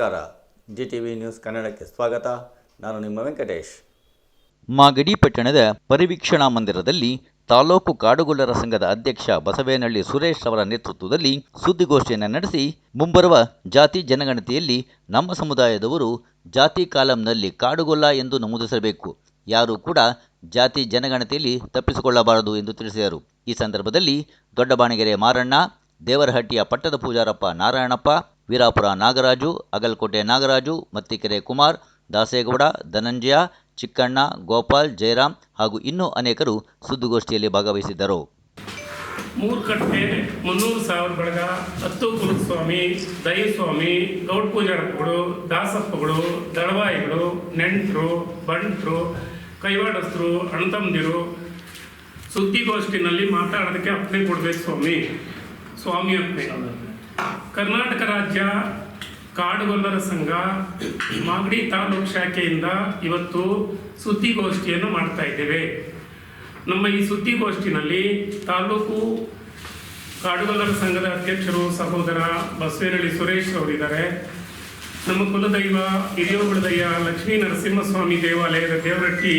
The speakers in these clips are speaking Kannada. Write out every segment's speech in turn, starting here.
ನಮಸ್ಕಾರ. ಜಿ ಟಿ ವಿ ನ್ಯೂಸ್ ಕನ್ನಡಕ್ಕೆ ಸ್ವಾಗತ. ನಾನು ನಿಮ್ಮ ವೆಂಕಟೇಶ್. ಮಾಗಡಿ ಪಟ್ಟಣದ ಪರಿವೀಕ್ಷಣಾ ಮಂದಿರದಲ್ಲಿ ತಾಲೂಕು ಕಾಡುಗೊಲ್ಲರ ಸಂಘದ ಅಧ್ಯಕ್ಷ ಬಸವೇನಹಳ್ಳಿ ಸುರೇಶ್ ಅವರ ನೇತೃತ್ವದಲ್ಲಿ ಸುದ್ದಿಗೋಷ್ಠಿಯನ್ನು ನಡೆಸಿ ಮುಂಬರುವ ಜಾತಿ ಜನಗಣತಿಯಲ್ಲಿ ನಮ್ಮ ಸಮುದಾಯದವರು ಜಾತಿ ಕಾಲಂನಲ್ಲಿ ಕಾಡುಗೊಲ್ಲ ಎಂದು ನಮೂದಿಸಬೇಕು. ಯಾರೂ ಕೂಡ ಜಾತಿ ಜನಗಣತಿಯಲ್ಲಿ ತಪ್ಪಿಸಿಕೊಳ್ಳಬಾರದು ಎಂದು ತಿಳಿಸಿದರು. ಈ ಸಂದರ್ಭದಲ್ಲಿ ದೊಡ್ಡಬಾಣಗೆರೆ ಮಾರಣ್ಣ, ದೇವರಹಟ್ಟಿಯ ಪಟ್ಟದ ಪೂಜಾರಪ್ಪ ನಾರಾಯಣಪ್ಪ ವೀರಾಪುರ ನಾಗರಾಜು, ಅಗಲಕೋಟೆ ನಾಗರಾಜು, ಮತ್ತಿಕೆರೆ ಕುಮಾರ್, ದಾಸೇಗೌಡ, ಧನಂಜಯ, ಚಿಕ್ಕಣ್ಣ, ಗೋಪಾಲ್, ಜಯರಾಮ್ ಹಾಗೂ ಇನ್ನೂ ಅನೇಕರು ಸುದ್ದಿಗೋಷ್ಠಿಯಲ್ಲಿ ಭಾಗವಹಿಸಿದ್ದರು. ಮೂರ್ಕಟ್ಟೆ ಮುನ್ನೂರು ಸಾವಿರ ಬಳಗ ಹತ್ತು ಕುಲಸ್ವಾಮಿ ದಯಸ್ವಾಮಿ, ಗೌಡ್ ಪೂಜಾರಪ್ಪಗಳು, ದಾಸಪ್ಪಗಳು, ದಳವಾಯಿಗಳು, ನೆಂಟರು, ಬಂಟರು ಕೈವಾಡಸ್ಥರು ಅಣ್ಣತಮ್ಮದಿರು ಸುದ್ದಿಗೋಷ್ಠಿನಲ್ಲಿ ಮಾತಾಡೋದಕ್ಕೆ ಅಪ್ಪನೆ ಕೊಡ್ಬೇಕು ಸ್ವಾಮಿ. ಸ್ವಾಮಿ ಅಪ್ಪಣೆ ಕರ್ನಾಟಕ ರಾಜ್ಯ ಕಾಡುಗೊಲ್ಲರ ಸಂಘ ಮಾಗಡಿ ತಾಲೂಕು ಶಾಖೆಯಿಂದ ಇವತ್ತು ಸುದ್ದಿಗೋಷ್ಠಿಯನ್ನು ಮಾಡ್ತಾ ಇದ್ದೇವೆ. ನಮ್ಮ ಈ ಸುದ್ದಿಗೋಷ್ಠಿನಲ್ಲಿ ತಾಲೂಕು ಕಾಡುಗೊಲ್ಲರ ಸಂಘದ ಅಧ್ಯಕ್ಷರು ಸಹೋದರ ಬಸವೇನಹಳ್ಳಿ ಸುರೇಶ್ ಅವರಿದ್ದಾರೆ. ನಮ್ಮ ಕುಲದೈವ ಹಿರಿಯೋಗುಳದಯ್ಯ ಲಕ್ಷ್ಮೀ ನರಸಿಂಹಸ್ವಾಮಿ ದೇವಾಲಯದ ದೇವರಟ್ಟಿ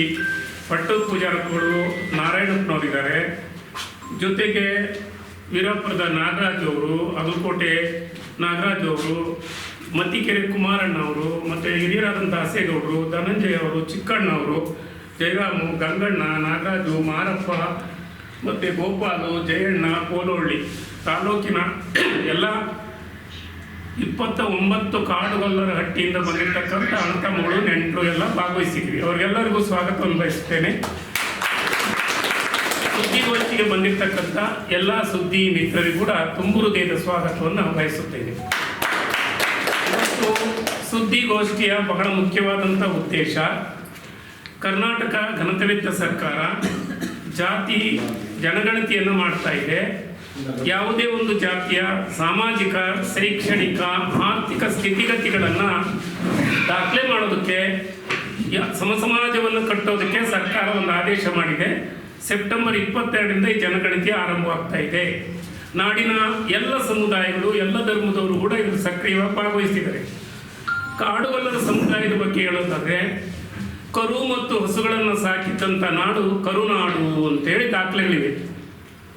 ಪಟ್ಟು ಪೂಜಾರಕರು ನಾರಾಯಣಪ್ಪನವರಿದ್ದಾರೆ. ಜೊತೆಗೆ ವೀರಪುರದ ನಾಗರಾಜ್ ಅವರು, ಅದುಕೋಟೆ ನಾಗರಾಜ್ ಅವರು, ಮತ್ತಿಕೆರೆ ಕುಮಾರಣ್ಣ ಅವರು, ಮತ್ತು ಹಿರಿಯರಾದಂಥ ಹಸೇಗೌಡರು ಧನಂಜಯ ಅವರು, ಚಿಕ್ಕಣ್ಣ ಅವರು, ಜಯರಾಮು, ಗಂಗಣ್ಣ, ನಾಗರಾಜು, ಮಾರಪ್ಪ, ಮತ್ತು ಗೋಪಾಲು, ಜಯಣ್ಣ, ಕೋಲೋಳ್ಳಿ ತಾಲೂಕಿನ ಎಲ್ಲ ಇಪ್ಪತ್ತ ಒಂಬತ್ತು ಕಾಡುಗಲ್ಲರ ಹಟ್ಟಿಯಿಂದ ಬಂದಿರತಕ್ಕಂಥ ಅಂಕಮಗಳು ನೆಂಟರು ಎಲ್ಲ ಭಾಗವಹಿಸಿದ್ವಿ. ಅವ್ರಿಗೆಲ್ಲರಿಗೂ ಸ್ವಾಗತವನ್ನು ಬಯಸ್ತೇನೆ ಸುದ್ದಿಗೋಷ್ಠಿಗೆ ಬಂದಿರತಕ್ಕಂಥ ಎಲ್ಲ ಸುದ್ದಿ ಮಿತ್ರರಿಗೂ ಕೂಡ ತುಂಬು ಹೃದಯದ ಸ್ವಾಗತವನ್ನು ಬಯಸುತ್ತೇನೆ. ಇವತ್ತು ಸುದ್ದಿಗೋಷ್ಠಿಯ ಬಹಳ ಮುಖ್ಯವಾದಂಥ ಉದ್ದೇಶ, ಕರ್ನಾಟಕ ಘನತವಿತ್ತ ಸರ್ಕಾರ ಜಾತಿ ಜನಗಣತಿಯನ್ನು ಮಾಡ್ತಾ ಇದೆ. ಯಾವುದೇ ಒಂದು ಜಾತಿಯ ಸಾಮಾಜಿಕ, ಶೈಕ್ಷಣಿಕ, ಆರ್ಥಿಕ ಸ್ಥಿತಿಗತಿಗಳನ್ನು ದಾಖಲೆ ಮಾಡೋದಕ್ಕೆ ಸಮಸಮಾಜವನ್ನು ಕಟ್ಟೋದಕ್ಕೆ ಸರ್ಕಾರ ಒಂದು ಆದೇಶ ಮಾಡಿದೆ. ಸೆಪ್ಟೆಂಬರ್ ಇಪ್ಪತ್ತೆರಡರಿಂದ ಈ ಜನಗಣತಿ ಆರಂಭವಾಗ್ತಾ ಇದೆ. ನಾಡಿನ ಎಲ್ಲ ಸಮುದಾಯಗಳು, ಎಲ್ಲ ಧರ್ಮದವರು ಕೂಡ ಇದು ಸಕ್ರಿಯವಾಗಿ ಭಾಗವಹಿಸಿದ್ದಾರೆ ಕಾಡುಗೊಲ್ಲರ ಸಮುದಾಯದ ಬಗ್ಗೆ ಹೇಳೋದಾದ್ರೆ, ಕರು ಮತ್ತು ಹಸುಗಳನ್ನು ಸಾಕಿದ್ದಂಥ ನಾಡು ಕರುನಾಡು ಅಂತೇಳಿ ದಾಖಲೆಗಳಿವೆ.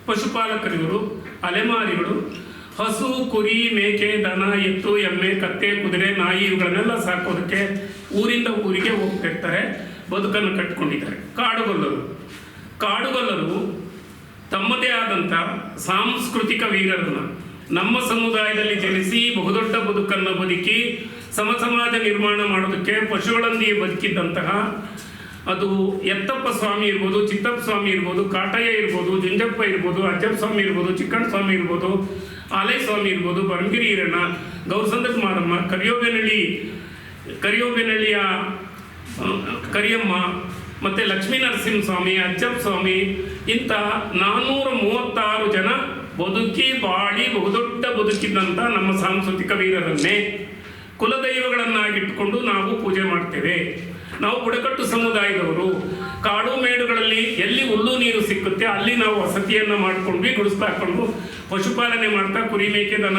ಪಶುಪಾಲಕರಿವರು ಅಲೆಮಾರಿಗಳು, ಹಸು, ಕುರಿ, ಮೇಕೆ, ದನ, ಎತ್ತು, ಎಮ್ಮೆ, ಕತ್ತೆ, ಕುದುರೆ, ನಾಯಿ ಇವುಗಳನ್ನೆಲ್ಲ ಸಾಕೋದಕ್ಕೆ ಊರಿಂದ ಊರಿಗೆ ಹೋಗ್ತಿರ್ತಾರೆ ಬದುಕನ್ನು ಕಟ್ಕೊಂಡಿದ್ದಾರೆ. ಕಾಡುಗೊಲ್ಲರು ಕಾಡುಗೊಲ್ಲರು ತಮ್ಮದೇ ಆದಂಥ ಸಾಂಸ್ಕೃತಿಕ ವೀರರನ್ನ ನಮ್ಮ ಸಮುದಾಯದಲ್ಲಿ ಜನಿಸಿ ಬಹುದೊಡ್ಡ ಬದುಕನ್ನು ಬದುಕಿ ಸಮ ಸಮಾಜ ನಿರ್ಮಾಣ ಮಾಡೋದಕ್ಕೆ ಪಶುಗಳೊಂದಿಗೆ ಬದುಕಿದ್ದಂತಹ ಅದು ಎತ್ತಪ್ಪ ಸ್ವಾಮಿ ಇರ್ಬೋದು, ಚಿತ್ತಪ್ಪ ಸ್ವಾಮಿ ಇರ್ಬೋದು, ಕಾಟಯ್ಯ ಇರ್ಬೋದು, ಜುಂಜಪ್ಪ ಇರ್ಬೋದು, ಅಜ್ಜಪ್ಪ ಸ್ವಾಮಿ ಇರ್ಬೋದು, ಚಿಕ್ಕಣ್ಣ ಸ್ವಾಮಿ ಇರ್ಬೋದು ಆಲಯ ಸ್ವಾಮಿ ಇರ್ಬೋದು, ಬರಂಗಿರಿ ಈರಣ್ಣ ಗೌರಸಂದ್ರ ಮಾರಮ್ಮ, ಕರಿಯೋಬೆನಳ್ಳಿ, ಕರಿಯೋಬೆನಳ್ಳಿಯ ಕರಿಯಮ್ಮ ಮತ್ತು ಲಕ್ಷ್ಮೀ ನರಸಿಂಹ ಸ್ವಾಮಿ, ಅಜ್ಜಪ್ಪ ಸ್ವಾಮಿ, ಇಂಥ ನಾನ್ನೂರ ಮೂವತ್ತಾರು ಜನ ಬದುಕಿ, ಬಾಳಿ, ಬಹುದೊಡ್ಡ ಬದುಕಿದ್ದಂಥ ನಮ್ಮ ಸಾಂಸ್ಕೃತಿಕ ವೀರರನ್ನೇ ಕುಲದೈವಗಳನ್ನಾಗಿಟ್ಟುಕೊಂಡು ನಾವು ಪೂಜೆ ಮಾಡ್ತೇವೆ. ನಾವು ಬುಡಕಟ್ಟು ಸಮುದಾಯದವರು, ಕಾಡು ಮೇಡುಗಳಲ್ಲಿ ಎಲ್ಲಿ ಹುಲ್ಲು ನೀರು ಸಿಕ್ಕುತ್ತೆ ಅಲ್ಲಿ ನಾವು ವಸತಿಯನ್ನು ಮಾಡಿಕೊಂಡ್ವಿ ಗುಡಿಸ್ತಾಕೊಂಡು ಪಶುಪಾಲನೆ ಮಾಡ್ತಾ ಕುರಿ ಮೇಕೆ ದನ,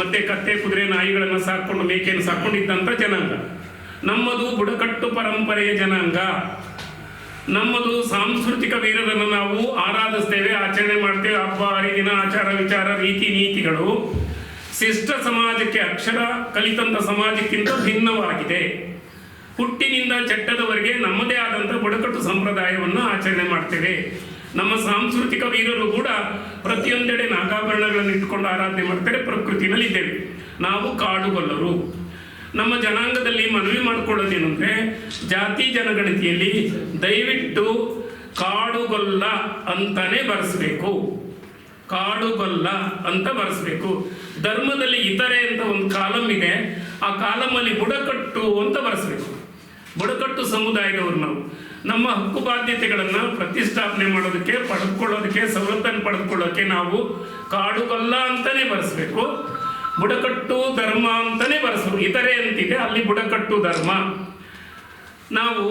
ಮತ್ತೆ ಕತ್ತೆ, ಕುದುರೆ, ನಾಯಿಗಳನ್ನು ಸಾಕೊಂಡು ಮೇಕೆಯನ್ನು ಸಾಕೊಂಡಿದ್ದಂಥ ಜನಾಂಗ. ನಮ್ಮದು ಬುಡಕಟ್ಟು ಪರಂಪರೆಯ ಜನಾಂಗ. ನಮ್ಮದು ಸಾಂಸ್ಕೃತಿಕ ವೀರರನ್ನು ನಾವು ಆರಾಧಿಸ್ತೇವೆ, ಆಚರಣೆ ಮಾಡ್ತೇವೆ. ಹಬ್ಬ, ಹರಿದಿನ, ಆಚಾರ ವಿಚಾರ, ರೀತಿ ನೀತಿಗಳು ಶಿಷ್ಟ ಸಮಾಜಕ್ಕೆ ಅಕ್ಷರ ಕಲಿತಂತ ಸಮಾಜಕ್ಕಿಂತ ಭಿನ್ನವಾಗಿದೆ. ಹುಟ್ಟಿನಿಂದ ಚಟ್ಟದವರೆಗೆ ನಮ್ಮದೇ ಆದಂಥ ಬುಡಕಟ್ಟು ಸಂಪ್ರದಾಯವನ್ನು ಆಚರಣೆ ಮಾಡ್ತೇವೆ. ನಮ್ಮ ಸಾಂಸ್ಕೃತಿಕ ವೀರರು ಕೂಡ ಪ್ರತಿಯೊಂದೆಡೆ ನಾಗಾಭರಣಗಳನ್ನು ಇಟ್ಟುಕೊಂಡು ಆರಾಧನೆ ಮಾಡ್ತಾರೆ, ಪ್ರಕೃತಿನಲ್ಲಿದ್ದೇವೆ. ನಾವು ಕಾಡುಗೊಲ್ಲರು. ನಮ್ಮ ಜನಾಂಗದಲ್ಲಿ ಮನವಿ ಮಾಡ್ಕೊಳ್ಳೋದೇನೆಂದ್ರೆ ಜಾತಿ ಜನಗಣತಿಯಲ್ಲಿ ದಯವಿಟ್ಟು ಕಾಡುಗೊಲ್ಲ ಅಂತಾನೆ ಬರೆಸ್ಬೇಕು. ಕಾಡುಗೊಲ್ಲ ಅಂತ ಬರೆಸ್ಬೇಕು. ಧರ್ಮದಲ್ಲಿ ಇತರೆ ಅಂತ ಒಂದು ಕಾಲಂ ಇದೆ, ಆ ಕಾಲಮಲ್ಲಿ ಬುಡಕಟ್ಟು ಅಂತ ಬರೆಸ್ಬೇಕು. ಬುಡಕಟ್ಟು ಸಮುದಾಯದವರು ನಾವು. ನಮ್ಮ ಹಕ್ಕು ಬಾಧ್ಯತೆಗಳನ್ನು ಪ್ರತಿಷ್ಠಾಪನೆ ಮಾಡೋದಕ್ಕೆ ಪಡೆದುಕೊಳ್ಳೋದಕ್ಕೆ ಸವಲತ್ತನ್ನು ಪಡೆದುಕೊಳ್ಳೋಕ್ಕೆ ನಾವು ಕಾಡುಗೊಲ್ಲ ಅಂತಲೇ ಬರೆಸ್ಬೇಕು. ಬುಡಕಟ್ಟು ಧರ್ಮ ಅಂತಲೇ ಬರೆಸ್ಬೇಕು ಇತರೆ ಅಂತಿದೆ ಅಲ್ಲಿ ಬುಡಕಟ್ಟು ಧರ್ಮ. ನಾವು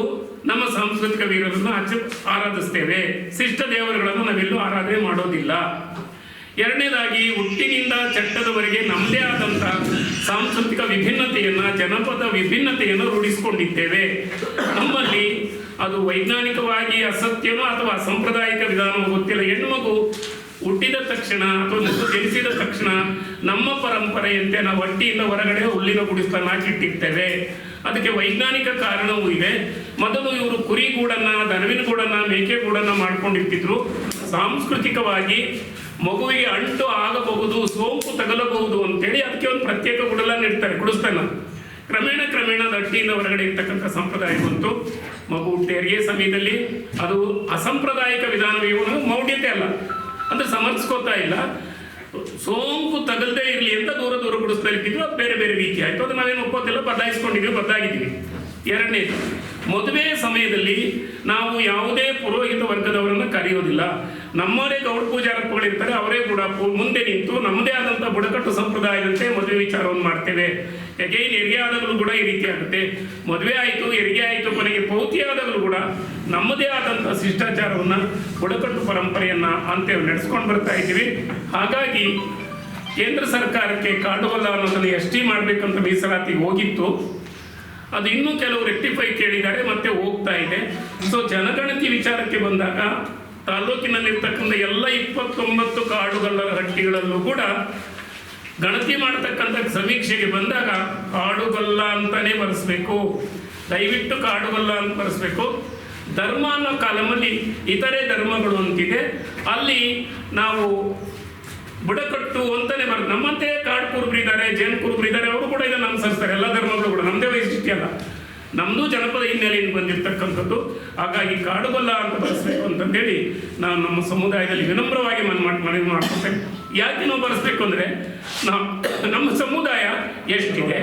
ನಮ್ಮ ಸಾಂಸ್ಕೃತಿಕ ವೀರರನ್ನು ಆಚೆ ಆರಾಧಿಸ್ತೇವೆ. ಶಿಷ್ಟ ದೇವರುಗಳನ್ನು ನಾವೆಲ್ಲೂ ಆರಾಧನೆ ಮಾಡೋದಿಲ್ಲ. ಎರಡನೇದಾಗಿ, ಹುಟ್ಟಿನಿಂದ ಚಟ್ಟದವರೆಗೆ ನಮ್ಮದೇ ಆದಂಥ ಸಾಂಸ್ಕೃತಿಕ ವಿಭಿನ್ನತೆಯನ್ನು, ಜನಪದ ವಿಭಿನ್ನತೆಯನ್ನು ರೂಢಿಸಿಕೊಂಡಿದ್ದೇವೆ. ನಮ್ಮಲ್ಲಿ ಅದು ವೈಜ್ಞಾನಿಕವಾಗಿ ಅಸತ್ಯನೋ ಅಥವಾ ಸಾಂಪ್ರದಾಯಿಕ ವಿಧಾನವೋ ಗೊತ್ತಿಲ್ಲ. ಹೆಣ್ಮಗು ಹುಟ್ಟಿದ ತಕ್ಷಣ ಅಥವಾ ಮಗು ಜನಿಸಿದ ತಕ್ಷಣ ನಮ್ಮ ಪರಂಪರೆಯಂತೆ ನಾವು ಹೊಟ್ಟಿಯಿಂದ ಹೊರಗಡೆ ಹುಲ್ಲಿನ ಗುಡಿಸ್ತಾ ಹಾಕಿಟ್ಟಿರ್ತೇವೆ. ಅದಕ್ಕೆ ವೈಜ್ಞಾನಿಕ ಕಾರಣವೂ ಇದೆ. ಮೊದಲು ಇವರು ಕುರಿ ಗೂಡನ್ನ ದನವಿನ ಗೂಡನ್ನ ಮೇಕೆ ಗೂಡನ್ನ ಮಾಡ್ಕೊಂಡಿರ್ತಿದ್ರು. ಸಾಂಸ್ಕೃತಿಕವಾಗಿ ಮಗುವಿಗೆ ಅಂಟು ಆಗಬಹುದು ಸೋಂಕು ತಗಲಬಹುದು ಅಂತೇಳಿ ಅದಕ್ಕೆ ಒಂದು ಪ್ರತ್ಯೇಕ ಗುಡಲನ್ನು ಇಡ್ತಾರೆ ಗುಡಿಸ್ತಾನ. ಕ್ರಮೇಣ ಕ್ರಮೇಣ ಹಟ್ಟಿಯಿಂದ ಹೊರಗಡೆ ಇರ್ತಕ್ಕಂಥ ಸಂಪ್ರದಾಯ ಬಂತು. ಮಗು ಹುಟ್ಟೆರಿಗೆ ಸಮಯದಲ್ಲಿ ಅದು ಅಸಂಪ್ರದಾಯಿಕ ವಿಧಾನವೇ ಮೌಢ್ಯತೆ ಅಲ್ಲ. ಅಂದ್ರೆ ಸಮರ್ಥಿಸ್ಕೋತಾ ಇಲ್ಲ. ಸೋಂಕು ತಗಲ್ದೇ ಇರಲಿ ಅಂತ ದೂರ ದೂರ ಗುಡಿಸ್ತಾ ಇರ್ತಿದ್ವಿ ಬೇರೆ ಬೇರೆ ರೀತಿ ಆಯ್ತು. ಅದು ನಾವೇನು ಒಪ್ಪೋದಿಲ್ಲ ಬದಲಾಯಿಸ್ಕೊಂಡಿದ್ವಿ, ಬದಲಾಗಿದ್ದೀವಿ. ಎರಡನೇದು, ಮದುವೆ ಸಮಯದಲ್ಲಿ ನಾವು ಯಾವುದೇ ಪುರೋಹಿತ ವರ್ಗದವರನ್ನು ಕರೆಯೋದಿಲ್ಲ. ನಮ್ಮವರೇ ಗೌಡ ಪೂಜಾರಪ್ಪಗಳಿರ್ತಾರೆ ಅವರೇ ಕೂಡ ಮುಂದೆ ನಿಂತು ನಮ್ಮದೇ ಆದಂಥ ಬುಡಕಟ್ಟು ಸಂಪ್ರದಾಯದಂತೆ ಮದುವೆ ವಿಚಾರವನ್ನು ಮಾಡ್ತೇವೆ. ಯಾಕೆ ಎರಿಗೆ ಆದಾಗಲೂ ಕೂಡ ಈ ರೀತಿ ಆಗುತ್ತೆ. ಮದುವೆ ಆಯಿತು, ಹೆರಿಗೆ ಆಯಿತು ಕೊನೆಗೆ ಪೌತಿ ಕೂಡ ನಮ್ಮದೇ ಆದಂಥ ಶಿಷ್ಟಾಚಾರವನ್ನು ಬುಡಕಟ್ಟು ಪರಂಪರೆಯನ್ನ ಅಂತೇಳಿ ನಡೆಸ್ಕೊಂಡು ಬರ್ತಾ ಇದ್ದೀವಿ. ಹಾಗಾಗಿ ಕೇಂದ್ರ ಸರ್ಕಾರಕ್ಕೆ ಕಾಡುವಲ್ಲ ಅನ್ನೋದನ್ನು ಎಸ್ ಟಿ ಮಾಡಬೇಕಂತ ಮೀಸಲಾತಿ ಹೋಗಿತ್ತು. ಅದು ಇನ್ನೂ ಕೆಲವು ರೆಕ್ಟಿಫೈ ಕೇಳಿದ್ದಾರೆ, ಮತ್ತೆ ಹೋಗ್ತಾ ಇದೆ. ಸೊ ಜನಗಣತಿ ವಿಚಾರಕ್ಕೆ ಬಂದಾಗ ತಾಲೂಕಿನಲ್ಲಿರ್ತಕ್ಕಂಥ ಎಲ್ಲ ಇಪ್ಪತ್ತೊಂಬತ್ತು ಕಾಡುಗಲ್ಲರ ಹಟ್ಟಿಗಳಲ್ಲೂ ಕೂಡ ಗಣತಿ ಮಾಡತಕ್ಕಂಥ ಸಮೀಕ್ಷೆಗೆ ಬಂದಾಗ ಕಾಡುಗಲ್ಲ ಅಂತಲೇ ಬರೆಸ್ಬೇಕು. ದಯವಿಟ್ಟು ಕಾಡುಗಲ್ಲ ಅಂತ ಬರೆಸ್ಬೇಕು. ಧರ್ಮ ಅನ್ನೋ ಕಾಲಮಲ್ಲಿ ಇತರೆ ಧರ್ಮಗಳು ಅಂತಿದೆ. ಅಲ್ಲಿ ನಾವು ಬುಡಕಟ್ಟು ಅಂತಾನೆ ಬರ್ತದೆ ನಮ್ಮಂತೆ ಕಾಡು ಜೈನ್ ಕುರುಬರು ಇದ್ದಾರೆ ಅವರು ಕೂಡ ಇದನ್ನು ಅನುಸರಿಸ್ತಾರೆ. ಎಲ್ಲ ಧರ್ಮಗಳು ಕೂಡ. ನಮ್ಮದೇ ವೈಶಿಷ್ಟ್ಯ ಅಲ್ಲ. ನಮ್ಮದು ಜನಪದ ಹಿನ್ನೆಲೆಯಿಂದ ಬಂದಿರತಕ್ಕಂಥದ್ದು. ಹಾಗಾಗಿ ಕಾಡುಗೊಲ್ಲ ಅಂತ ಬರೆಸ್ಬೇಕು ಅಂತಂದೇಳಿ ನಾನು ನಮ್ಮ ಸಮುದಾಯದಲ್ಲಿ ವಿನಮ್ರವಾಗಿ ಮನ ಮಾಡಿ ಮನವಿ ಮಾಡ್ಕೊತೇನೆ. ಯಾಕೆ ನಾವು ಬರೆಸ್ಬೇಕು ಅಂದರೆ ನಾವು ನಮ್ಮ ಸಮುದಾಯ ಎಷ್ಟಿದೆ?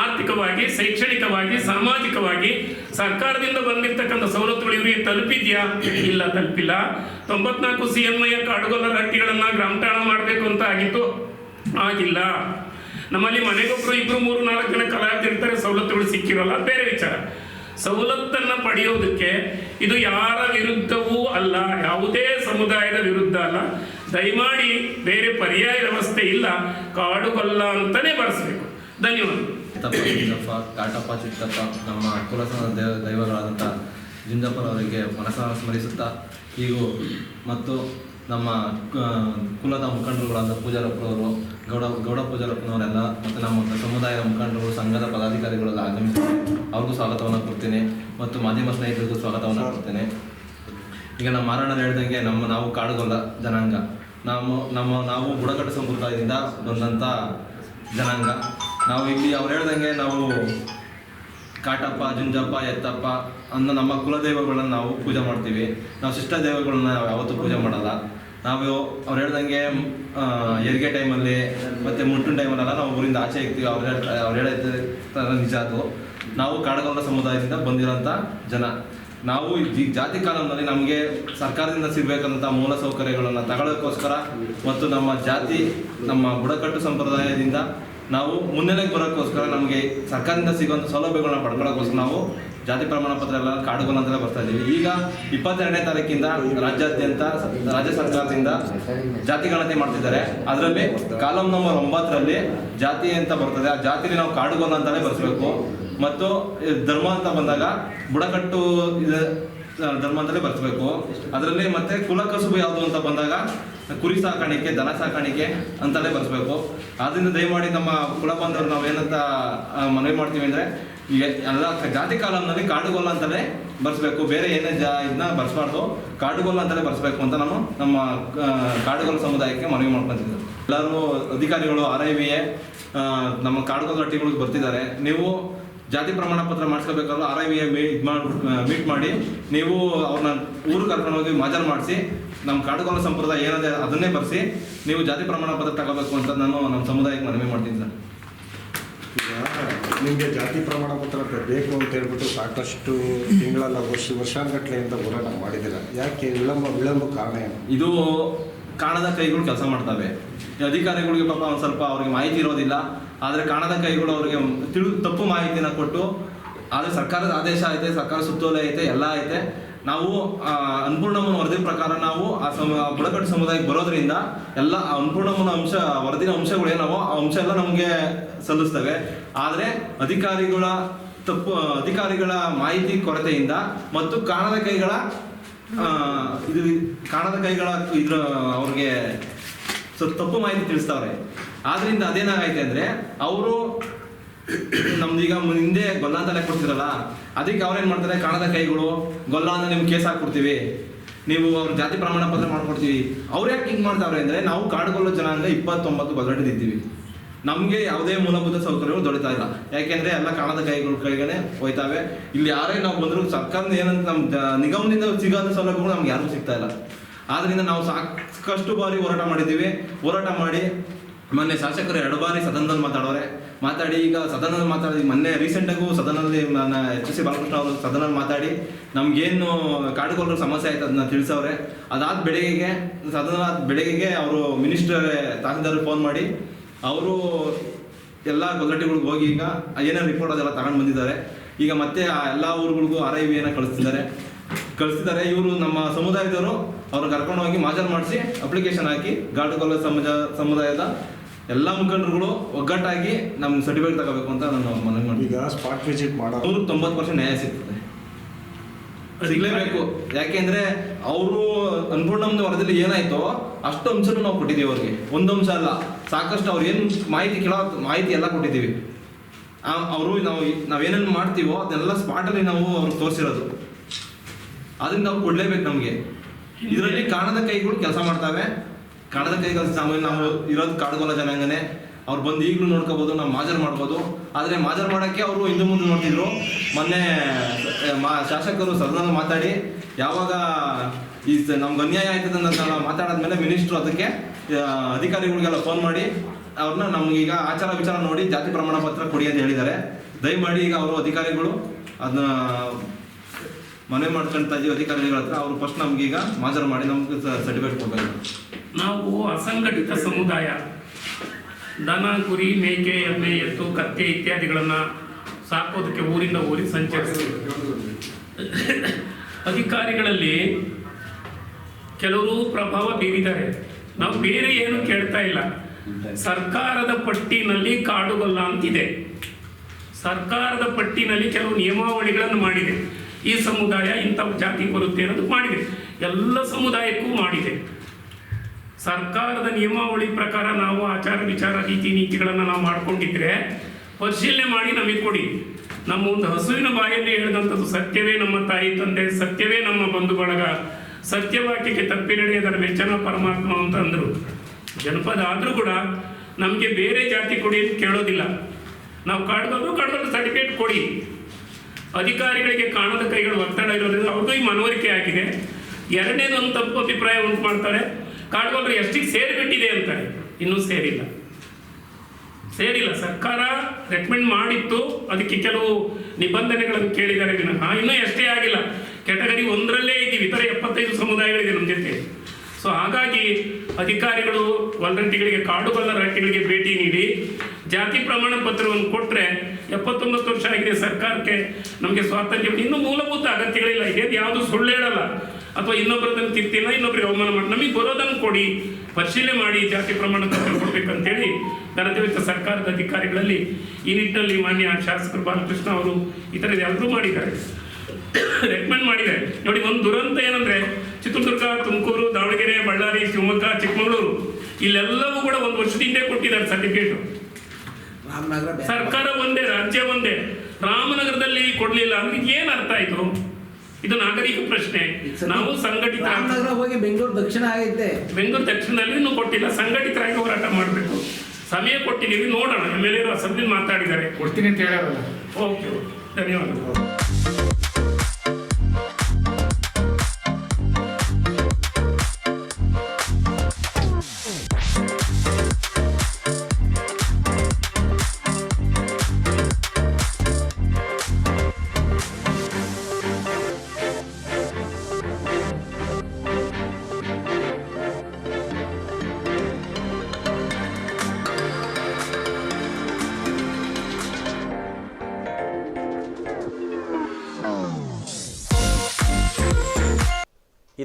ಆರ್ಥಿಕವಾಗಿ, ಶೈಕ್ಷಣಿಕವಾಗಿ, ಸಾಮಾಜಿಕವಾಗಿ ಸರ್ಕಾರದಿಂದ ಬಂದಿರತಕ್ಕಂಥ ಸವಲತ್ತುಗಳು ಇವರಿಗೆ ತಲುಪಿದ್ಯಾ? ಇಲ್ಲ, ತಲುಪಿಲ್ಲ. ತೊಂಬತ್ನಾಲ್ಕು ಸಿ ಎಂ ಐ ಕಾಡುಗೊಲ್ಲರ ಹಟ್ಟಿಗಳನ್ನ ಗ್ರಾಮಠಾಣ ಮಾಡಬೇಕು ಅಂತ ಆಗಿತ್ತು. ಆಗಿಲ್ಲ. ನಮ್ಮಲ್ಲಿ ಮನೆಗೊಬ್ಬರು ಇಬ್ಬರು ಮೂರು, ನಾಲ್ಕು ಜನ ಕಲಾವಿದರಿರ್ತಾರೆ ಸವಲತ್ತುಗಳು ಸಿಕ್ಕಿರೋಲ್ಲ. ಬೇರೆ ವಿಚಾರ. ಸವಲತ್ತನ್ನು ಪಡೆಯೋದಕ್ಕೆ ಇದು ಯಾರ ವಿರುದ್ಧವೂ ಅಲ್ಲ, ಯಾವುದೇ ಸಮುದಾಯದ ವಿರುದ್ಧ ಅಲ್ಲ. ದಯಮಾಡಿ ಬೇರೆ ಪರ್ಯಾಯ ವ್ಯವಸ್ಥೆ ಇಲ್ಲ. ಕಾಡುಗೊಲ್ಲ ಅಂತಾನೆ ಬಳಸಬೇಕು. ಧನ್ಯವಾದ. ಜಿಂಜಪ್ಪ ಕಾಟಪ್ಪ, ಚಿಕ್ಕಪ್ಪ, ನಮ್ಮ ಕುಲಸನ ದೇವ, ದೈವಗಳಾದಂಥ ಜಿಂಜಪ್ಪನವರಿಗೆ ಮನಸ್ಸನ್ನು ಸ್ಮರಿಸುತ್ತಾ, ಹೀಗೂ ಮತ್ತು ನಮ್ಮ ಕುಲದ ಮುಖಂಡರುಗಳಾದ ಪೂಜಾರಪ್ಪನವರು, ಗೌಡ ಗೌಡ ಪೂಜಾರಪ್ಪನವರೆಲ್ಲ ಮತ್ತು ನಮ್ಮ ಸಮುದಾಯದ ಮುಖಂಡರು, ಸಂಘದ ಪದಾಧಿಕಾರಿಗಳೆಲ್ಲ ಆಗಮಿಸಿ ಅವ್ರಿಗೂ ಸ್ವಾಗತವನ್ನು ಕೊಡ್ತೇನೆ ಮತ್ತು ಮಾಧ್ಯಮ ಸ್ನೇಹಿತರಿಗೂ ಸ್ವಾಗತವನ್ನು ಕೊಡ್ತೇನೆ. ಈಗ ನಮ್ಮ ಮಾರಣ್ಣ ಹೇಳಿದಂಗೆ ನಮ್ಮ ನಾವು ಕಾಡುಗೊಲ್ಲ ಜನಾಂಗ. ನಾವು ನಮ್ಮ ನಾವು ಬುಡಕಟ್ಟು ಸಂಪ್ರದಾಯದಿಂದ ಬಂದಂಥ ಜನಾಂಗ. ನಾವು ಇಲ್ಲಿ ಅವ್ರು ಹೇಳ್ದಂಗೆ ನಾವು ಕಾಟಪ್ಪ, ಜುಂಜಪ್ಪ, ಎತ್ತಪ್ಪ ಅನ್ನೋ ನಮ್ಮ ಕುಲದೇವಗಳನ್ನು ನಾವು ಪೂಜೆ ಮಾಡ್ತೀವಿ. ನಾವು ಶಿಷ್ಟ ದೈವಗಳನ್ನ ಯಾವತ್ತೂ ಪೂಜೆ ಮಾಡಲ್ಲ. ನಾವು ಅವ್ರು ಹೇಳ್ದಂಗೆ ಹೆರಿಗೆ ಟೈಮಲ್ಲಿ ಮತ್ತು ಮುಟ್ಟಿನ ಟೈಮಲ್ಲೆಲ್ಲ ನಾವು ಊರಿಂದ ಆಚೆ ಇರ್ತೀವಿ. ಅವ್ರು ಅವ್ರು ಹೇಳಿದ ಥರ ನಿಜ ಅದು. ನಾವು ಕಾಡಗೌಡ ಸಮುದಾಯದಿಂದ ಬಂದಿರೋಂಥ ಜನ. ನಾವು ಈ ಜಾತಿ ಕಾಲಂನಲ್ಲಿ ನಮಗೆ ಸರ್ಕಾರದಿಂದ ಸಿಗಬೇಕಂತ ಮೂಲ ಸೌಕರ್ಯಗಳನ್ನು ತಗೊಳ್ಳೋಕ್ಕೋಸ್ಕರ ಮತ್ತು ನಮ್ಮ ಜಾತಿ, ನಮ್ಮ ಬುಡಕಟ್ಟು ಸಂಪ್ರದಾಯದಿಂದ ನಾವು ಮುನ್ನೆಲೆಗೆ ಬರೋಕ್ಕೋಸ್ಕರ ನಮಗೆ ಸರ್ಕಾರದಿಂದ ಸಿಗುವಂಥ ಸೌಲಭ್ಯಗಳನ್ನ ಪಡ್ಕೊಳ್ಳೋಕ್ಕೋಸ್ಕರ ನಾವು ಜಾತಿ ಪ್ರಮಾಣ ಪತ್ರ ಎಲ್ಲ ಕಾಡುಗಳು ಅಂತೆಲ್ಲ ಬರ್ತಾ ಇದ್ದೀವಿ. ಈಗ ಇಪ್ಪತ್ತೆರಡನೇ ತಾರೀಕಿಂದ ರಾಜ್ಯಾದ್ಯಂತ, ರಾಜ್ಯ ಸರ್ಕಾರದಿಂದ ಜಾತಿ ಗಣತಿ ಮಾಡ್ತಿದ್ದಾರೆ. ಅದರಲ್ಲಿ ಕಾಲಂ ನಂಬರ್ ಒಂಬತ್ತರಲ್ಲಿ ಜಾತಿ ಅಂತ ಬರ್ತದೆ. ಆ ಜಾತಿಲಿ ನಾವು ಕಾಡುಗೋಲ ಅಂತಲೇ ಬರ್ಸ್ಬೇಕು. ಮತ್ತು ಧರ್ಮ ಅಂತ ಬಂದಾಗ ಬುಡಕಟ್ಟು ಧರ್ಮ ಅಂತಲೇ ಬರ್ಸ್ಬೇಕು. ಅದರಲ್ಲಿ ಮತ್ತೆ ಕುಲ ಕಸುಬು ಯಾವುದು ಅಂತ ಬಂದಾಗ ಕುರಿ ಸಾಕಾಣಿಕೆ ದನ ಸಾಕಾಣಿಕೆ ಅಂತಲೇ ಬರ್ಸ್ಬೇಕು. ಆದ್ರಿಂದ ದಯಮಾಡಿ ನಮ್ಮ ಕುಲ ಬಾಂಧವರು ನಾವೇನಂತ ಆ, ಮನವಿ ಮಾಡ್ತೀವಿ ಅಂದ್ರೆ ಎಲ್ಲ ಜಾತಿ ಕಾಲಂನಲ್ಲಿ ಕಾಡುಗೊಲ್ಲ ಅಂತಲೇ ಬರ್ಸ್ಬೇಕು. ಬೇರೆ ಏನೇ ಜಾ ಇದನ್ನ ಬರ್ಸ್ಬಾರ್ದು. ಕಾಡುಗೊಲ್ಲ ಅಂತಲೇ ಬರ್ಸ್ಬೇಕು ಅಂತ ನಾನು ನಮ್ಮ ಕಾಡುಗೊಲ್ಲ ಸಮುದಾಯಕ್ಕೆ ಮನವಿ ಮಾಡ್ಕೊಂತಿದ್ದೆ ಎಲ್ಲರೂ ಅಧಿಕಾರಿಗಳು ಆರ್ ಐ ಬಿ ಎ ನಮ್ಮ ಕಾಡುಗೊಲ್ಲ ಹಟ್ಟಿಗಳಿಗೆ ಬರ್ತಿದ್ದಾರೆ. ನೀವು ಜಾತಿ ಪ್ರಮಾಣ ಪತ್ರ ಮಾಡಿಸ್ಕೋಬೇಕಾದ್ರೂ R I V meet meet ಮಾಡಿ ನೀವು ಅವ್ರನ್ನ ಊರು ಕರ್ಕೊಂಡು ಹೋಗಿ ಮಾಜರ್ ಮಾಡಿಸಿ ನಮ್ಮ ಕಾಡುಗೊಲ್ಲ ಸಂಪ್ರದಾಯ ಏನಿದೆ ಅದನ್ನೇ ಬರೆಸಿ ನೀವು ಜಾತಿ ಪ್ರಮಾಣ ಪತ್ರ ತಗೋಬೇಕು ಅಂತ ನಾನು ನಮ್ಮ ಸಮುದಾಯಕ್ಕೆ ಮನವಿ ಮಾಡ್ತೀನಿ ಸರ್. ನಿಮಗೆ ಜಾತಿ ಪ್ರಮಾಣ ಪತ್ರ ಬೇಕು ಅಂತ ಹೇಳ್ಬಿಟ್ಟು ಸಾಕಷ್ಟು ತಿಂಗಳಲ್ಲ ವರ್ಷ ವರ್ಷಾನುಗಟ್ಟಲೆಯಿಂದ ಹೋರಾಟ ಮಾಡಿದ್ದೀರ? ಯಾಕೆ ವಿಳಂಬ ವಿಳಂಬ ಕಾರಣ ಏನು? ಇದು ಕಾಣದ ಕೈಗಳು ಕೆಲಸ ಮಾಡ್ತವೆ. ಅಧಿಕಾರಿಗಳಿಗೆ ಪಾಪ ಒಂದು ಸ್ವಲ್ಪ ಅವ್ರಿಗೆ ಮಾಹಿತಿ ಇರೋದಿಲ್ಲ. ಆದರೆ ಕಾಣದ ಕೈಗಳು ಅವರಿಗೆ ತಿಳು ತಪ್ಪು ಮಾಹಿತಿನ ಕೊಟ್ಟು ಆದರೆ ಸರ್ಕಾರದ ಆದೇಶ ಐತೆ ಸರ್ಕಾರ ಸುತ್ತೋಲೆ ಐತೆ ಎಲ್ಲ ಐತೆ. ನಾವು ಆ, ಅನ್ಪೂರ್ಣಮ್ಮನ ವರದಿ ಪ್ರಕಾರ ನಾವು ಆ ಸಮ ಬುಡಕಟ್ಟು ಸಮುದಾಯಕ್ಕೆ ಬರೋದ್ರಿಂದ ಎಲ್ಲ ಆ ಅನ್ಪೂರ್ಣಮ್ಮನ ಅಂಶ ವರದಿನ ಅಂಶಗಳು ಏನವೋ ಆ ಅಂಶ ಎಲ್ಲ ನಮಗೆ ಸಲ್ಲಿಸ್ತವೆ. ಆದರೆ ಅಧಿಕಾರಿಗಳ ತಪ್ಪು ಅಧಿಕಾರಿಗಳ ಮಾಹಿತಿ ಕೊರತೆಯಿಂದ ಮತ್ತು ಕಾಣದ ಕೈಗಳ ಇದು ಕಾಣದ ಕೈಗಳ ಇದ್ರ ಅವ್ರಿಗೆ ಸ್ವಲ್ಪ ತಪ್ಪು ಮಾಹಿತಿ ತಿಳಿಸ್ತಾವ್ರೆ. ಆದ್ರಿಂದ ಅದೇನಾಗೈತೆ ಅಂದ್ರೆ ಅವರು ನಮ್ದೀಗ ಹಿಂದೆ ಗೊಲ್ಲ ತಲೆ ಕೊಡ್ತಿರಲ್ಲ, ಅದಕ್ಕೆ ಅವ್ರೇನ್ ಮಾಡ್ತಾರೆ? ಕಾಣದ ಕೈಗಳು, ಗೊಲ್ಲ ನಿಮ್ಗೆ ಕೇಸ್ ಹಾಕ್ಕೊಡ್ತೀವಿ. ನೀವು ಅವ್ರ ಜಾತಿ ಪ್ರಮಾಣ ಪತ್ರ ಮಾಡ್ಕೊಡ್ತೀವಿ. ಅವ್ರು ಯಾಕೆ ಹಿಂಗ್ ಮಾಡ್ತಾವ್ರೆ ಅಂದ್ರೆ ನಾವು ಕಾಡುಗೊಲ್ಲ ಜನಾಂಗ ಇಪ್ಪತ್ತೊಂಬತ್ತು ಬದಲಾಟದಿದ್ದೀವಿ ನಮಗೆ ಯಾವುದೇ ಮೂಲಭೂತ ಸೌಕರ್ಯಗಳು ದೊರೀತಾ ಇಲ್ಲ. ಯಾಕೆಂದ್ರೆ ಎಲ್ಲ ಕಾಣದ ಕೈಗಳು ಕೈಗಳೇ ಹೋಯ್ತಾವೆ. ಇಲ್ಲಿ ಯಾರೇ ನಾವು ಬಂದ್ರು ಸರ್ಕಾರದ ಏನಂತ ನಮ್ಮ ನಿಗಮದಿಂದ ಸಿಗೋದ ಸೌಲಭ್ಯಗಳು ನಮ್ಗೆ ಯಾರು ಸಿಗ್ತಾ ಇಲ್ಲ. ಆದ್ರಿಂದ ನಾವು ಸಾಕಷ್ಟು ಬಾರಿ ಹೋರಾಟ ಮಾಡಿದ್ದೀವಿ. ಹೋರಾಟ ಮಾಡಿ ಮೊನ್ನೆ ಶಾಸಕರು ಎರಡು ಬಾರಿ ಸದನದಲ್ಲಿ ಮಾತಾಡೋರೆ. ಮಾತಾಡಿ ಈಗ ಸದನದಲ್ಲಿ ಮಾತಾಡಿ, ಮೊನ್ನೆ ರೀಸೆಂಟಾಗೂ ಸದನದಲ್ಲಿ ನನ್ನ ಎಚ್ ಸಿ ಬಾಲಕೃಷ್ಣ ಅವರು ಸದನದಲ್ಲಿ ಮಾತಾಡಿ, ನಮ್ಗೇನು ಕಾಡುಗೊಲ್ಲರ ಸಮಸ್ಯೆ ಆಯ್ತು ಅದನ್ನ ತಿಳಿಸವ್ರೆ. ಅದಾದ ಬೆಳಗ್ಗೆಗೆ, ಸದನದ ಬೆಳಗ್ಗೆಗೆ ಅವರು ಮಿನಿಸ್ಟರ್ ತಹಸೀಲ್ದಾರ್ ಫೋನ್ ಮಾಡಿ, ಅವರು ಎಲ್ಲ ಗೊಲ್ಲಟ್ಟಿಗಳಿಗೆ ಹೋಗಿ ಈಗ ಏನೇನು ರಿಪೋರ್ಟ್ ಅದೆಲ್ಲ ತಗೊಂಡು ಬಂದಿದ್ದಾರೆ. ಈಗ ಮತ್ತೆ ಆ ಎಲ್ಲ ಊರುಗಳಿಗೂ ಆರ್ ಐ ವಿಯನ್ನು ಕಳಿಸ್ತಿದ್ದಾರೆ. ಕಳಿಸ್ತಿದ್ದಾರೆ, ಇವರು ನಮ್ಮ ಸಮುದಾಯದವರು ಅವ್ರನ್ನ ಕರ್ಕೊಂಡು ಹೋಗಿ ಮಾಜರ್ ಮಾಡಿಸಿ ಅಪ್ಲಿಕೇಶನ್ ಹಾಕಿ ಗಾಡುಗೊಲ್ಲ ಸಮಾಜ, ಸಮುದಾಯದ ಎಲ್ಲ ಮುಖಂಡರುಗಳು ಒಗ್ಗಟ್ಟಾಗಿ ನಮ್ಮ ಸರ್ಟಿಫಿಕೇಟ್ ತಗೋಬೇಕು ಅಂತ ನಾನು ಮನವಿ ಮಾಡ್ತೀನಿ. ಈಗ ಸ್ಪಾಟ್ ವಿಸಿಟ್ ಮಾಡೋ ನೂರ ತೊಂಬತ್ತು ಪರ್ಸೆಂಟ್ ನ್ಯಾಯ ಸಿಗ್ತದೆ. ಸಿಗ್ಲೇಬೇಕು. ಯಾಕೆಂದ್ರೆ ಅವರು ಅನ್ಪೂರ್ಣಮ್ನ ವರದಿಯಲ್ಲಿ ಏನಾಯ್ತೋ ಅಷ್ಟು ಅಂಶನೂ ನಾವು ಕೊಟ್ಟಿದ್ದೀವಿ ಅವ್ರಿಗೆ. ಒಂದು ಅಂಶ ಅಲ್ಲ. ಸಾಕಷ್ಟು ಅವ್ರು ಏನು ಮಾಹಿತಿ ಕೇಳೋ ಮಾಹಿತಿ ಎಲ್ಲ ಕೊಟ್ಟಿದ್ದೀವಿ. ಅವರು ನಾವು ನಾವೇನೇನು ಮಾಡ್ತೀವೋ ಅದೆಲ್ಲ ಸ್ಪಾಟಲ್ಲಿ ನಾವು ಅವ್ರಿಗೆ ತೋರಿಸಿರೋದು. ಅದರಿಂದ ನಾವು ಕೊಡಲೇಬೇಕು ನಮಗೆ. ಇದರಲ್ಲಿ ಕಾಣದ ಕೈಗಳು ಕೆಲಸ ಮಾಡ್ತಾವೆ. ಕಾಣದ ಕೈಗಳು ಸಾಮಾನ್ಯ ನಾವು ಇರೋದು ಕಾಡುಗೊಲ್ಲ ಜನಾಂಗನೇ. ಅವ್ರು ಬಂದು ಈಗಲೂ ನೋಡ್ಕೋಬೋದು, ನಾವು ಮಾಜರ್ ಮಾಡ್ಬೋದು. ಆದರೆ ಮಾಜರ್ ಮಾಡೋಕ್ಕೆ ಅವರು ಹಿಂದೆ ಮುಂದೆ ನೋಡ್ತಿದ್ರು. ಮೊನ್ನೆ ಮಾ, ಶಾಸಕರು ಸದನದಲ್ಲಿ ಮಾತಾಡಿ, ಯಾವಾಗ ಈ ನಮ್ಗೆ ಅನ್ಯಾಯ ಆಯ್ತದೆ ಅಂತ ಮಾತಾಡಾದ್ಮೇಲೆ ಮಿನಿಸ್ಟ್ರು ಅದಕ್ಕೆ ಅಧಿಕಾರಿಗಳಿಗೆಲ್ಲ ಫೋನ್ ಮಾಡಿ, ಅವ್ರನ್ನ ನಮ್ಗೀಗ ಆಚಾರ ವಿಚಾರ ನೋಡಿ ಜಾತಿ ಪ್ರಮಾಣ ಪತ್ರ ಕೊಡಿ ಅಂತ ಹೇಳಿದ್ದಾರೆ. ದಯಮಾಡಿ ಈಗ ಅವರು ಅಧಿಕಾರಿಗಳು, ಅದನ್ನ ಮನೆ ಮಾಡ್ಕೊಂತ ಇದೀವಿ ಅಧಿಕಾರಿಗಳ ಹತ್ರ, ಅವರು ಫಸ್ಟ್ ನಮ್ಗೀಗ ಮಾಜರ್ ಮಾಡಿ ನಮ್ಗೆ ಸರ್ಟಿಫಿಕೇಟ್ ಕೊಡ್ಬೇಕು. ನಾವು ಅಸಂಘಟಿತ ಸಮುದಾಯ, ದನ, ಕುರಿ, ಮೇಕೆ, ಎಮ್ಮೆ, ಎತ್ತು, ಕತ್ತೆ ಇತ್ಯಾದಿಗಳನ್ನು ಸಾಕೋದಕ್ಕೆ ಊರಿಂದ ಊರಿಗೆ ಸಂಚರಿಸ್ತೀವಿ. ಅಧಿಕಾರಿಗಳಲ್ಲಿ ಕೆಲವರು ಪ್ರಭಾವ ಬೀರಿದ್ದಾರೆ. ನಾವು ಬೇರೆ ಏನು ಕೇಳ್ತಾ ಇಲ್ಲ. ಸರ್ಕಾರದ ಪಟ್ಟಿನಲ್ಲಿ ಕಾಡುಗೊಲ್ಲ ಅಂತಿದೆ. ಸರ್ಕಾರದ ಪಟ್ಟಿನಲ್ಲಿ ಕೆಲವು ನಿಯಮಾವಳಿಗಳನ್ನು ಮಾಡಿದೆ. ಈ ಸಮುದಾಯ ಇಂಥ ಜಾತಿ ಬರುತ್ತೆ ಅನ್ನೋದು ಮಾಡಿದೆ. ಎಲ್ಲ ಸಮುದಾಯಕ್ಕೂ ಮಾಡಿದೆ. ಸರ್ಕಾರದ ನಿಯಮಾವಳಿ ಪ್ರಕಾರ ನಾವು ಆಚಾರ ವಿಚಾರ ರೀತಿ ನೀತಿಗಳನ್ನು ನಾವು ಮಾಡಿಕೊಂಡಿದ್ರೆ ಪರಿಶೀಲನೆ ಮಾಡಿ ನಮಗೆ ಕೊಡಿ. ನಮ್ಮ ಒಂದು ಹಸುವಿನ ಬಾಯಲ್ಲಿ ಹೇಳಿದಂಥದ್ದು, ಸತ್ಯವೇ ನಮ್ಮ ತಾಯಿ ತಂದೆ, ಸತ್ಯವೇ ನಮ್ಮ ಬಂಧು ಬಳಗ ಸತ್ಯವಾಕ್ಯಕ್ಕೆ ತಪ್ಪಿ ನಡೆಯದರ ವೆಚ್ಚನ ಪರಮಾತ್ಮ ಅಂತ ಅಂದರು. ಜನಪದ ಆದರೂ ಕೂಡ ನಮಗೆ ಬೇರೆ ಜಾತಿ ಕೊಡಿ ಅಂತ ಕೇಳೋದಿಲ್ಲ. ನಾವು ಕಾಡ್ಬೋದು ಕಾಡ್ಬೋದು ಸರ್ಟಿಫಿಕೇಟ್ ಕೊಡಿ. ಅಧಿಕಾರಿಗಳಿಗೆ ಕಾಣದ ಕೈಗಳು ಒತ್ತಡ ಇರೋದ್ರಿಂದ ಅವ್ರಿಗೂ ಈ ಮನವರಿಕೆ ಆಗಿದೆ. ಎರಡನೇದು ಒಂದು ತಪ್ಪು ಅಭಿಪ್ರಾಯ ಉಂಟು ಮಾಡ್ತಾರೆ. ಕಾಡುಗೊಲ್ಲರು ಎಷ್ಟಿಗೆ ಸೇರಿಬಿಟ್ಟಿದೆ ಅಂತಾರೆ. ಇನ್ನೂ ಸೇರಿಲ್ಲ. ಸೇರಿಲ್ಲ. ಸರ್ಕಾರ ರೆಕಮೆಂಡ್ ಮಾಡಿತ್ತು. ಅದಕ್ಕೆ ಕೆಲವು ನಿಬಂಧನೆಗಳನ್ನು ಕೇಳಿದ್ದಾರೆ ವಿನಃ. ಇನ್ನೂ ಎಷ್ಟೇ ಆಗಿಲ್ಲ. ಕೆಟಗರಿ ಒಂದರಲ್ಲೇ ಇದ್ದೀವಿ. ಇತರ ಎಪ್ಪತ್ತೈದು ಸಮುದಾಯಗಳಿದೆ ನಮ್ಮ ಜೊತೆ. ಸೊ ಹಾಗಾಗಿ ಅಧಿಕಾರಿಗಳು ವಲರಂಟಿಗಳಿಗೆ ಕಾಡು ಹಟ್ಟಿಗಳಿಗೆ ಭೇಟಿ ನೀಡಿ, ಜಾತಿ ಪ್ರಮಾಣ ಪತ್ರವನ್ನು ಕೊಟ್ಟರೆ ಎಪ್ಪತ್ತೊಂಬತ್ತು ವರ್ಷ ಆಗಿದೆ ಸರ್ಕಾರಕ್ಕೆ ನಮಗೆ ಸ್ವಾತಂತ್ರ್ಯ ಇನ್ನೂ ಮೂಲಭೂತ ಅಗತ್ಯಗಳಿಲ್ಲ. ಇದೆ ಯಾವುದು ಸುಳ್ಳು ಹೇಳಲ್ಲ. ಅಥವಾ ಇನ್ನೊಬ್ಬರದನ್ನು ತಿರ್ತಿಲ್ಲ ಇನ್ನೊಬ್ಬರಿಗೆ ಅವಮಾನ ಮಾಡಿ ನಮಗೆ ಬರೋದನ್ನು ಕೊಡಿ. ಪರಿಶೀಲನೆ ಮಾಡಿ, ಜಾತಿ ಪ್ರಮಾಣ ಪತ್ರ ಕೊಡ್ಬೇಕಂತೇಳಿ ಘನತೆಯುತ ಸರ್ಕಾರದ ಅಧಿಕಾರಿಗಳಲ್ಲಿ ಈ ನಿಟ್ಟಿನಲ್ಲಿ ಮಾನ್ಯ ಶಾಸಕರು ಬಾಲಕೃಷ್ಣ ಅವರು ಈ ಇತರ ಎಲ್ಲರೂ ಮಾಡಿದ್ದಾರೆ. ರೆಕಮೆಂಡ್ ಮಾಡಿದ್ದಾರೆ. ನೋಡಿ, ಒಂದು ದುರಂತ ಏನಂದ್ರೆ ಚಿತ್ರದುರ್ಗ, ತುಮಕೂರು, ದಾವಣಗೆರೆ, ಬಳ್ಳಾರಿ, ಶಿವಮೊಗ್ಗ, ಚಿಕ್ಕಮಗಳೂರು ಇಲ್ಲೆಲ್ಲವೂ ಕೂಡ ಒಂದು ವರ್ಷದಿಂದೇ ಕೊಟ್ಟಿದ್ದಾರೆ ಸರ್ಟಿಫಿಕೇಟ್ ರಾಮನಗರ. ಸರ್ಕಾರ ಒಂದೇ ರಾಜ್ಯ ಒಂದೇ. ರಾಮನಗರದಲ್ಲಿ ಕೊಡ್ಲಿಲ್ಲ ಅಂದ್ರೆ ಏನ್ ಅರ್ಥ ಆಯ್ತು? ಇದು ನಾಗರಿಕ ಪ್ರಶ್ನೆ. ನಾವು ಸಂಘಟಿತ ರಾಮನಗರ ಹೋಗಿ ಬೆಂಗಳೂರು ದಕ್ಷಿಣ ಆಗೈತೆ. ಬೆಂಗಳೂರು ದಕ್ಷಿಣದಲ್ಲಿ ಇನ್ನೂ ಕೊಟ್ಟಿಲ್ಲ. ಸಂಘಟಿತರಾಗಿ ಹೋರಾಟ ಮಾಡಬೇಕು. ಸಮಯ ಕೊಟ್ಟಿದ್ದೀವಿ. ನೋಡೋಣ. ಎಂ ಎಲ್ ಎರು ಅಸೆಂಬ್ಲಿ ಮಾತಾಡಿದ್ದಾರೆ. ಕೊಡ್ತೀನಿ ಅಂತ ಹೇಳೋಲ್ಲ ಓಕೆ. ಧನ್ಯವಾದಗಳು.